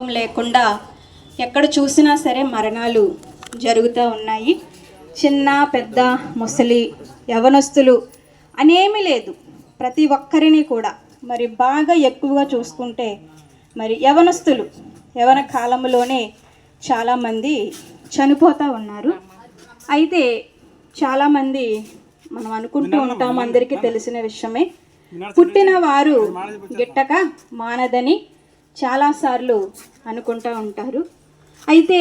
లేకుండా ఎక్కడ చూసినా సరే మరణాలు జరుగుతూ ఉన్నాయి. చిన్న పెద్ద ముసలి యవనస్తులు అనేమి లేదు. ప్రతి ఒక్కరిని కూడా మరి బాగా ఎక్కువగా చూసుకుంటే మరి యవనస్తులు యవన కాలంలోనే చాలామంది చనిపోతూ ఉన్నారు. అయితే చాలామంది మనం అనుకుంటూ ఉంటాం అందరికీ తెలిసిన విషయమే. పుట్టిన వారు గిట్టక మానదని చాలాసార్లు అనుకుంటూ ఉంటారు. అయితే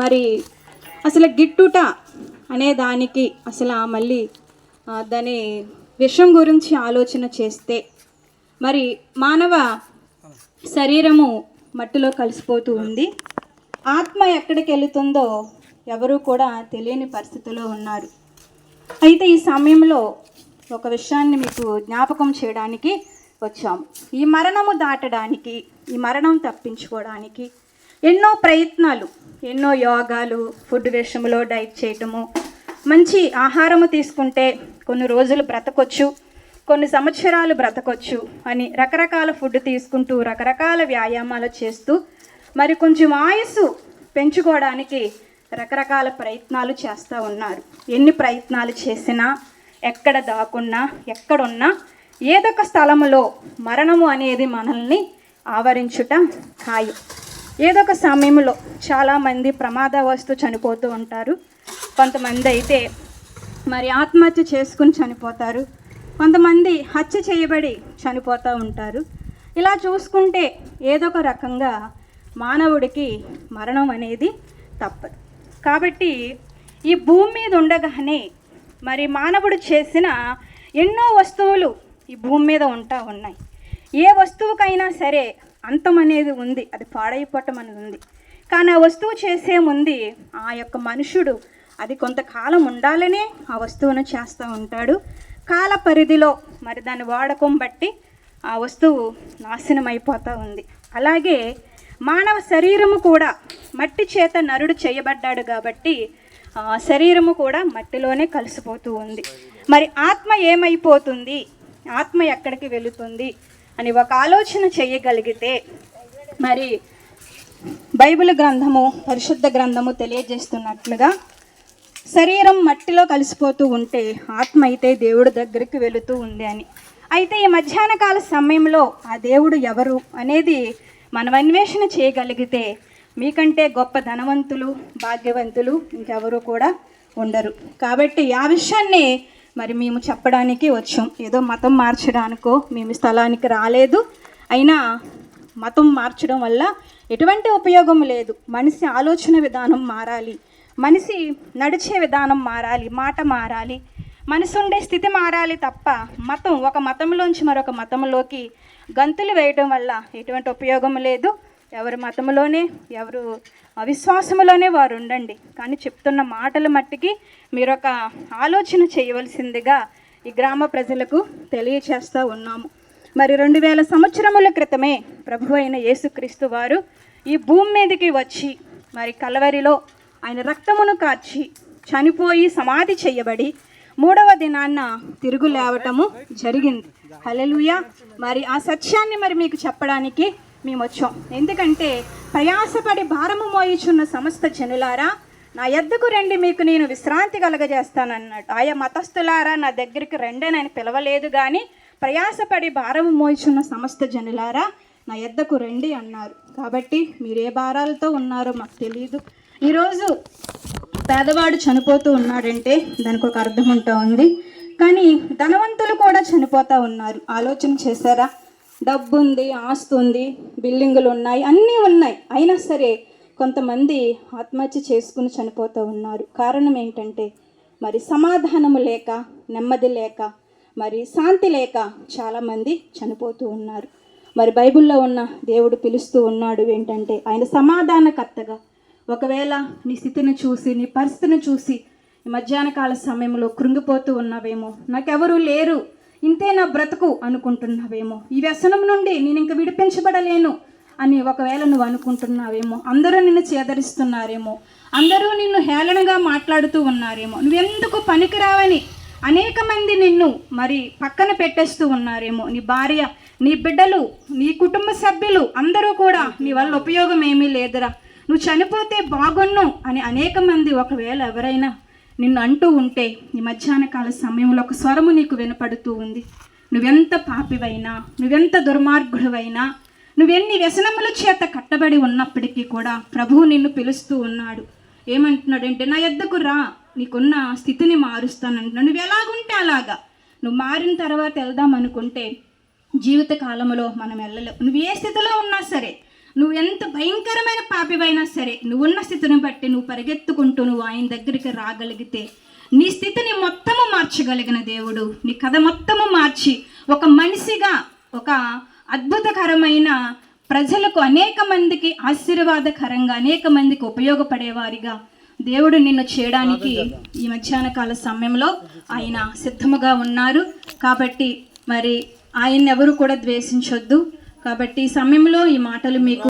మరి అసలు గిట్టుట అనే దానికి అసలు మళ్ళీ దాని విషయం గురించి ఆలోచన చేస్తే మరి మానవ శరీరము మట్టిలో కలిసిపోతూ ఉంది. ఆత్మ ఎక్కడికి వెళుతుందో ఎవరు కూడా తెలియని పరిస్థితిలో ఉన్నారు. అయితే ఈ సమయంలో ఒక విషయాన్ని మీకు జ్ఞాపకం చేయడానికి వచ్చాము ఈ మరణము దాటడానికి ఈ మరణం తప్పించుకోవడానికి ఎన్నో ప్రయత్నాలు ఎన్నో యోగాలు ఫుడ్ విషయంలో డైట్ చేయటము మంచి ఆహారము తీసుకుంటే కొన్ని రోజులు బ్రతకొచ్చు కొన్ని సంవత్సరాలు బ్రతకొచ్చు అని రకరకాల ఫుడ్ తీసుకుంటూ రకరకాల వ్యాయామాలు చేస్తూ మరి కొంచెం ఆయుస్సు పెంచుకోవడానికి రకరకాల ప్రయత్నాలు చేస్తూ ఉన్నారు. ఎన్ని ప్రయత్నాలు చేసినా ఎక్కడ దాకున్నా ఎక్కడున్నా ఏదొక స్థలములో మరణము అనేది మనల్ని ఆవరించుట ఖాయం ఏదొక సమయంలో చాలామంది ప్రమాదవస్తు చనిపోతూ ఉంటారు. కొంతమంది అయితే మరి ఆత్మహత్య చేసుకుని చనిపోతారు. కొంతమంది హత్య చేయబడి చనిపోతూ ఉంటారు. ఇలా చూసుకుంటే ఏదో ఒక రకంగా మానవుడికి మరణం అనేది తప్పదు. కాబట్టి ఈ భూమి మీద ఉండగానే మరి మానవుడు చేసిన ఎన్నో వస్తువులు ఈ భూమి మీద ఉంటా ఉన్నాయి. ఏ వస్తువుకైనా సరే అంతం అనేది ఉంది. అది పాడైపోవటం అనేది ఉంది కానీ ఆ వస్తువు చేసే ముందు ఆ యొక్క మనుషుడు అది కొంతకాలం ఉండాలనే ఆ వస్తువును చేస్తూ ఉంటాడు. కాల పరిధిలో మరి దాని వాడకం బట్టి ఆ వస్తువు నాశనం అయిపోతూ ఉంది. అలాగే మానవ శరీరము కూడా మట్టి చేత నరుడు చేయబడ్డాడు కాబట్టి ఆ శరీరము కూడా మట్టిలోనే కలిసిపోతూ ఉంది. మరి ఆత్మ ఏమైపోతుంది? ఆత్మ ఎక్కడికి వెళుతుంది అని ఒక ఆలోచన చేయగలిగితే మరి బైబిల్ గ్రంథము పరిశుద్ధ గ్రంథము తెలియజేస్తున్నట్లుగా శరీరం మట్టిలో కలిసిపోతూ ఉంటే ఆత్మ అయితే దేవుడి దగ్గరికి వెళుతూ ఉంది అని. అయితే ఈ మధ్యాహ్న కాల సమయంలో ఆ దేవుడు ఎవరు అనేది మనం అన్వేషణ చేయగలిగితే మీకంటే గొప్ప ధనవంతులు భాగ్యవంతులు ఇంకెవరు కూడా ఉండరు. కాబట్టి ఆ విషయాన్ని మరి మేము చెప్పడానికి వచ్చాం. ఏదో మతం మార్చడానికో మేము స్థలానికి రాలేదు. అయినా మతం మార్చడం వల్ల ఎటువంటి ఉపయోగం లేదు. మనిషి ఆలోచన విధానం మారాలి. మనిషి నడిచే విధానం మారాలి. మాట మారాలి. మనసు ఉండే స్థితి మారాలి తప్ప మతం ఒక మతంలోంచి మరొక మతంలోకి గంతులు వేయడం వల్ల ఎటువంటి ఉపయోగం లేదు. ఎవరి మతంలోనే ఎవరు అవిశ్వాసములోనే వారు ఉండండి. కానీ చెప్తున్న మాటల మట్టికి మీరు ఒక ఆలోచన చేయవలసిందిగా ఈ గ్రామ ప్రజలకు తెలియచేస్తూ ఉన్నాము. మరి రెండు వేల సంవత్సరముల క్రితమే ప్రభు అయిన యేసుక్రీస్తు వారు ఈ భూమి మీదకి వచ్చి మరి కలవరిలో ఆయన రక్తమును కార్చి చనిపోయి సమాధి చేయబడి మూడవ దినాన్న తిరుగు లేవటము జరిగింది. హల్లెలూయా! మరి ఆ సత్యాన్ని మరి మీకు చెప్పడానికి మేము వచ్చాం ఎందుకంటే ప్రయాసపడి భారము మోయిచున్న సమస్త జనులారా నా ఎద్దకు రండి మీకు నేను విశ్రాంతి కలగజేస్తానన్నాడు ఆయా మతస్థులారా నా దగ్గరికి రండి అని ఆయన పిలవలేదు కానీ ప్రయాసపడి భారము మోయిచున్న సమస్త జనులారా నా ఎద్దకు రండి అన్నారు. కాబట్టి మీరే భారాలతో ఉన్నారో మాకు తెలియదు ఈరోజు పేదవాడు చనిపోతూ ఉన్నాడంటే దానికి ఒక అర్థం ఉంటా ఉంది. కానీ ధనవంతులు కూడా చనిపోతూ ఉన్నారు. ఆలోచన చేశారా? డబ్బు ఉంది ఆస్తు ఉంది బిల్డింగులు ఉన్నాయి అన్నీ ఉన్నాయి. అయినా సరే కొంతమంది ఆత్మహత్య చేసుకుని చనిపోతూ ఉన్నారు. కారణం ఏంటంటే మరి సమాధానము లేక నెమ్మది లేక మరి శాంతి లేక చాలామంది చనిపోతూ ఉన్నారు. మరి బైబిల్లో ఉన్న దేవుడు పిలుస్తూ ఉన్నాడు ఏంటంటే ఆయన సమాధానకర్తగా ఒకవేళ నీ స్థితిని చూసి నీ పరిస్థితిని చూసి మధ్యాహ్న కాల సమయంలో కృంగిపోతూ ఉన్నావేమో నాకెవరూ లేరు. ఇంతే నా బ్రతుకు అనుకుంటున్నావేమో? ఈ వ్యసనం నుండి నేను ఇంక విడిపించబడలేను అని ఒకవేళ నువ్వు అనుకుంటున్నావేమో అందరూ నిన్ను చేదరిస్తున్నారేమో అందరూ నిన్ను హేళనగా మాట్లాడుతూ ఉన్నారేమో నువ్వెందుకు పనికిరావని అనేక మంది నిన్ను మరి పక్కన పెట్టేస్తూ ఉన్నారేమో నీ భార్య నీ బిడ్డలు నీ కుటుంబ సభ్యులు అందరూ కూడా నీ వల్ల ఉపయోగం ఏమీ లేదురా. నువ్వు చనిపోతే బాగున్ను అని అనేక మంది ఒకవేళ ఎవరైనా నిన్ను అంటూ ఉంటే ఈ మధ్యాహ్నకాల సమయంలో ఒక స్వరము నీకు వినపడుతూ ఉంది. నువ్వెంత పాపివైనా నువ్వెంత దుర్మార్గుడివైనా నువ్వెన్ని వ్యసనముల చేత కట్టబడి ఉన్నప్పటికీ కూడా ప్రభువు నిన్ను పిలుస్తూ ఉన్నాడు. ఏమంటున్నాడంటే నా ఎద్దకు రా నీకున్న స్థితిని మారుస్తానంటున్నా నువ్వు ఎలాగుంటే అలాగా. నువ్వు మారిన తర్వాత వెళ్దాం అనుకుంటే జీవిత కాలంలో మనం వెళ్ళలేవు నువ్వు ఏ స్థితిలో ఉన్నా సరే నువ్వు ఎంత భయంకరమైన పాపివైనా సరే నువ్వున్న స్థితిని బట్టి నువ్వు పరిగెత్తుకుంటూ నువ్వు ఆయన దగ్గరికి రాగలిగితే నీ స్థితిని మొత్తము మార్చగలిగిన దేవుడు. నీ కథ మొత్తము మార్చి ఒక మనిషిగా ఒక అద్భుతకరమైన ప్రజలకు అనేక మందికి ఆశీర్వాదకరంగా అనేక మందికి ఉపయోగపడేవారిగా దేవుడు నిన్ను చేయడానికి ఈ మధ్యాహ్న కాల సమయంలో ఆయన సిద్ధముగా ఉన్నారు. కాబట్టి మరి ఆయన ఎవరు కూడా ద్వేషించొద్దు. కాబట్టి ఈ సమయంలో ఈ మాటలు మీకు